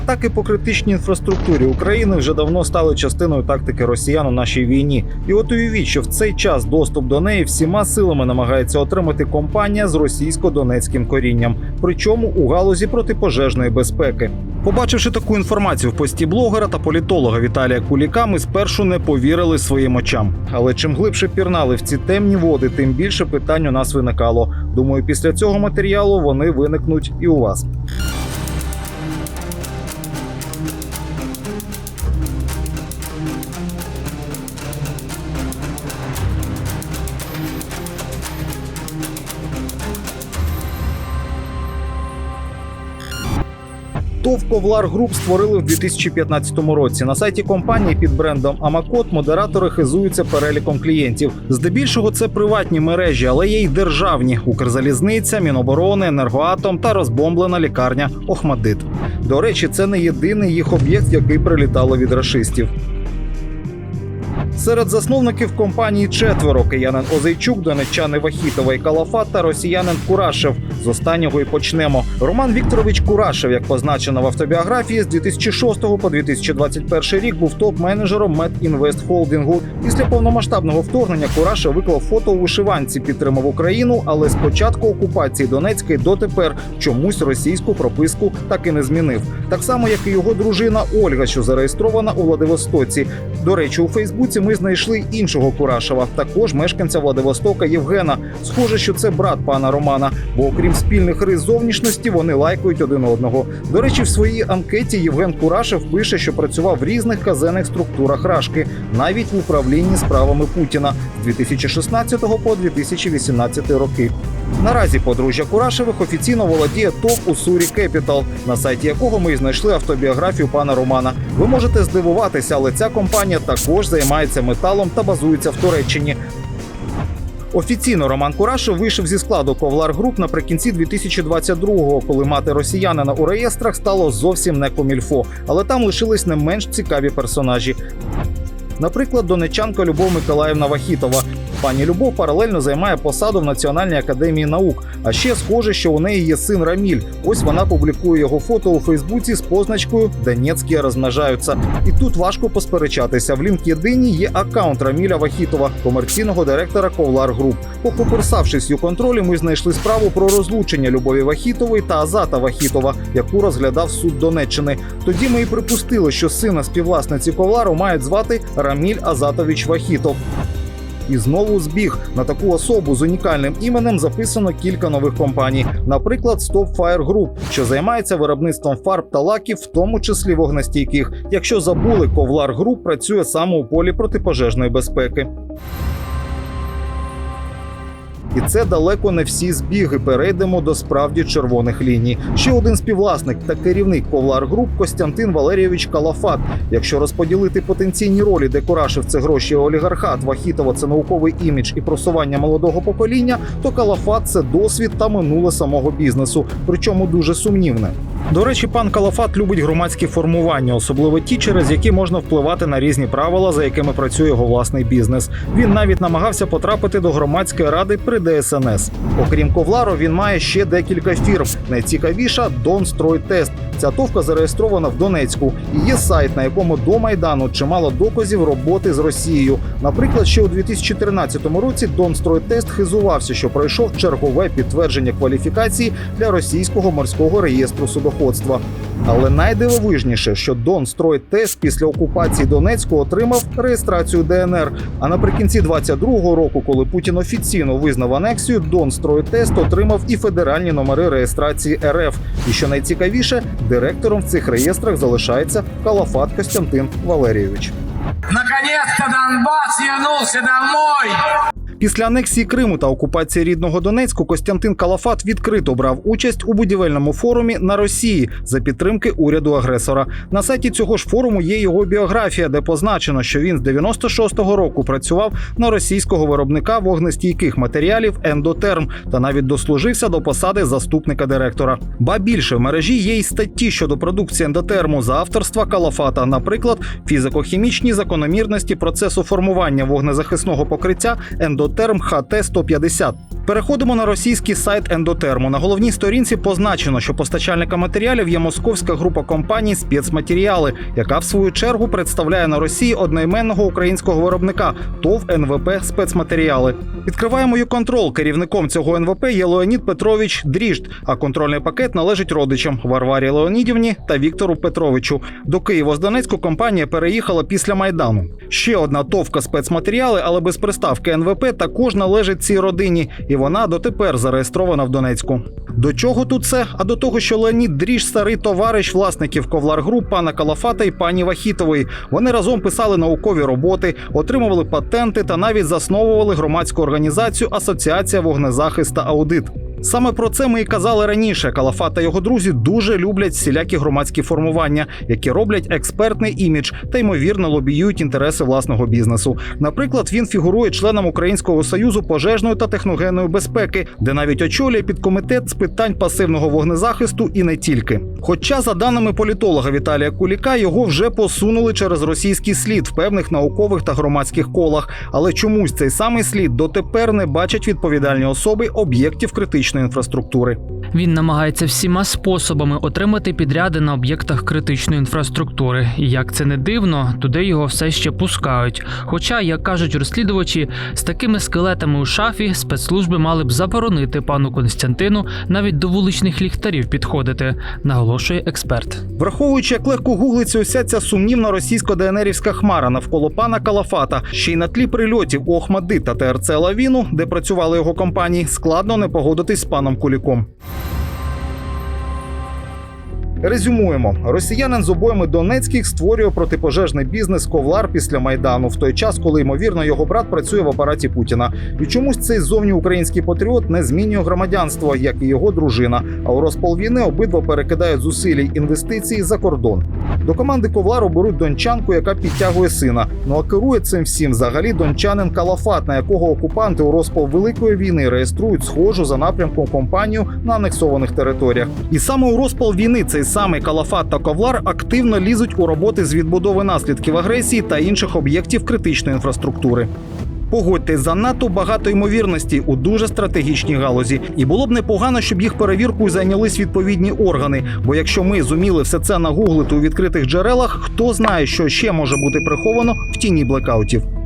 Атаки по критичній інфраструктурі України вже давно стали частиною тактики росіян у нашій війні. І от уявіть, що в цей час доступ до неї всіма силами намагається отримати компанія з російсько-донецьким корінням, причому у галузі протипожежної безпеки. Побачивши таку інформацію в пості блогера та політолога Віталія Куліка, ми спершу не повірили своїм очам. Але чим глибше пірнали в ці темні води, тим більше питань у нас виникало. Думаю, після цього матеріалу вони виникнуть і у вас. ТОВ Ковлар Груп створили в 2015 році. На сайті компанії під брендом Амакот модератори хизуються переліком клієнтів. Здебільшого це приватні мережі, але є й державні: Укрзалізниця, Міноборони, Енергоатом та розбомблена лікарня Охмадит. До речі, це не єдиний їх об'єкт, який прилітало від рашистів. Серед засновників компанії четверо киянин Озейчук, донеччани Вахітова і Калафат та росіянин Курашев. З останнього і почнемо. Роман Вікторович Курашев, як позначено в автобіографії, з 2006 по 2021 рік був топ-менеджером Медінвест Холдингу. Після повномасштабного вторгнення Курашев виклав фото у вишиванці, підтримав Україну, але з початку окупації Донецької дотепер чомусь російську прописку так і не змінив. Так само, як і його дружина Ольга, що зареєстрована у Владивостоці. До речі, у Фейсбуці ми знайшли іншого Курашева, також мешканця Владивостока Євгена. Схоже, що це брат пана Романа, бо окрім спільних рис зовнішності, вони лайкають один одного. До речі, в своїй анкеті Євген Курашев пише, що працював в різних казенних структурах Рашки, навіть в управлінні справами Путіна з 2016 по 2018 роки. Наразі подружжя Курашевих офіційно володіє ТОВ Усурі Кепітал, на сайті якого ми і знайшли автобіографію пана Романа. Ви можете здивуватися, але ця компанія також займається металом та базується в Туреччині. Офіційно Роман Курашев вийшов зі складу Ковлар Груп наприкінці 2022-го, коли мати росіянина у реєстрах стало зовсім не комільфо, але там лишились не менш цікаві персонажі. Наприклад, донечанка Любов Миколаївна Вахітова. Пані Любов паралельно займає посаду в Національній академії наук. А ще схоже, що у неї є син Раміль. Ось вона публікує його фото у Фейсбуці з позначкою Донецькі розмножаються. І тут важко посперечатися. В LinkedIn є аккаунт Раміля Вахітова, комерційного директора Ковлар Груп. Покоперсавшись у контролі, ми знайшли справу про розлучення Любові Вахітової та Азата Вахітова, яку розглядав суд Донеччини. Тоді ми і припустили, що сина співвласниці Ковлару мають звати Раміль Азатович Вахітов. І знову збіг на таку особу з унікальним іменем записано кілька нових компаній, наприклад, Stop Fire Group, що займається виробництвом фарб та лаків, в тому числі вогнестійких. Якщо забули, Ковлар Груп працює саме у полі протипожежної безпеки. І це далеко не всі збіги. Перейдемо до справді червоних ліній. Ще один співвласник та керівник Ковлар Груп Костянтин Валерійович Калафат. Якщо розподілити потенційні ролі, де Курашев це гроші олігархат, Вахітова це науковий імідж і просування молодого покоління, то Калафат це досвід та минуле самого бізнесу, причому дуже сумнівне. До речі, пан Калафат любить громадські формування, особливо ті, через які можна впливати на різні правила, за якими працює його власний бізнес. Він навіть намагався потрапити до громадської ради при ДСНС. Окрім Ковлару, він має ще декілька фірм. Найцікавіша Донстройтест. Ця товка зареєстрована в Донецьку. І є сайт, на якому до майдану чимало доказів роботи з Росією. Наприклад, ще у 2013 році Донстройтест хизувався, що пройшов чергове підтвердження кваліфікації для російського морського реєстру судоходства. Але найдивовижніше, що Донстройтест після окупації Донецьку отримав реєстрацію ДНР. А наприкінці 22-го року, коли Путін офіційно визнав анексію, Донстройтест отримав і федеральні номери реєстрації РФ. І що найцікавіше, директором в цих реєстрах залишається Калафат Костянтин Валерійович. Наконец-то Донбасс вернулся домой! Після анексії Криму та окупації рідного Донецьку Костянтин Калафат відкрито брав участь у будівельному форумі на Росії за підтримки уряду агресора. На сайті цього ж форуму є його біографія, де позначено, що він з 96-го року працював на російського виробника вогнестійких матеріалів Ендотерм та навіть дослужився до посади заступника директора. Ба більше в мережі є й статті щодо продукції ендотерму за авторства Калафата, наприклад, фізико-хімічні закономірності процесу формування вогнезахисного покриття ендотерм ендотерм ХТ 150 Переходимо на російський сайт ендотерму. На головній сторінці позначено, що постачальником матеріалів є московська група компаній спецматеріали, яка в свою чергу представляє на Росії одноіменного українського виробника ТОВ НВП спецматеріали. Відкриваємо контрол. Керівником цього НВП є Леонід Петрович Дріжд, а контрольний пакет належить родичам Варварі Леонідівні та Віктору Петровичу. До Києва з Донецьку компанія переїхала після майдану. Ще одна товка спецматеріали, але без приставки НВП, також належить цій родині, і вона дотепер зареєстрована в Донецьку. До чого тут це? А до того, що Леонід Дріж старий товариш власників Ковларгруп, пана Калафата і пані Вахітової. Вони разом писали наукові роботи, отримували патенти та навіть засновували громадську організацію Асоціація вогнезахист та аудит. Саме про це ми і казали раніше. Калафат та його друзі дуже люблять всілякі громадські формування, які роблять експертний імідж та ймовірно лобіюють інтереси власного бізнесу. Наприклад, він фігурує членом Українського союзу пожежної та техногенної безпеки, де навіть очолює підкомітет з питань пасивного вогнезахисту і не тільки. Хоча, за даними політолога Віталія Куліка, його вже посунули через російський слід в певних наукових та громадських колах. Але чомусь цей самий слід дотепер не бачать відповідальні особи об'єктів критичної інфраструктури. Він намагається всіма способами отримати підряди на об'єктах критичної інфраструктури. І як це не дивно, туди його все ще пускають. Хоча, як кажуть розслідувачі, з такими скелетами у шафі спецслужби мали б заборонити пану Константину навіть до вуличних ліхтарів підходити, наголошує експерт. Враховуючи, як легко гуглиться уся ця сумнівна російсько-ДНРівська хмара навколо пана Калафата, ще й на тлі прильотів у Охмадит та ТРЦ Лавіну, де працювали його компанії, складно не погодитись з паном Куліком. Резюмуємо: росіянин з обоями Донецьких створює протипожежний бізнес Ковлар після майдану, в той час, коли ймовірно його брат працює в апараті Путіна. І чомусь цей зовні український патріот не змінює громадянство, як і його дружина. А у розпал війни обидва перекидають зусилля інвестиції за кордон. До команди Ковлару беруть дончанку, яка підтягує сина. Ну а керує цим всім взагалі дончанин Калафат, на якого окупанти у розпал великої війни реєструють схожу за напрямком компанію на анексованих територіях. І саме у розпал війни цей самий Калафат та Ковлар активно лізуть у роботи з відбудови наслідків агресії та інших об'єктів критичної інфраструктури. Погодьтесь, занадто багато ймовірностей у дуже стратегічній галузі, і було б непогано, щоб їх перевіркою зайнялись відповідні органи. Бо якщо ми зуміли все це нагуглити у відкритих джерелах, хто знає, що ще може бути приховано в тіні блекаутів.